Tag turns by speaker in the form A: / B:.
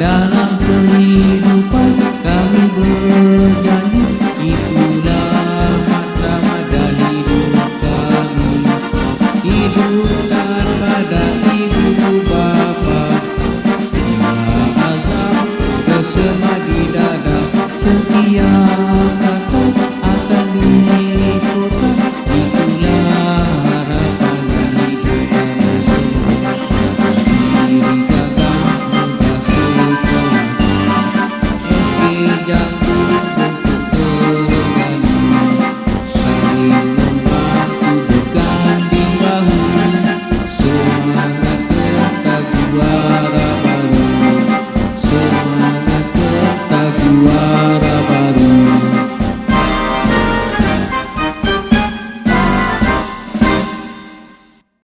A: dalam kehidupan kami berjanji. Itulah makna dari hidup kami. Hidup tanpa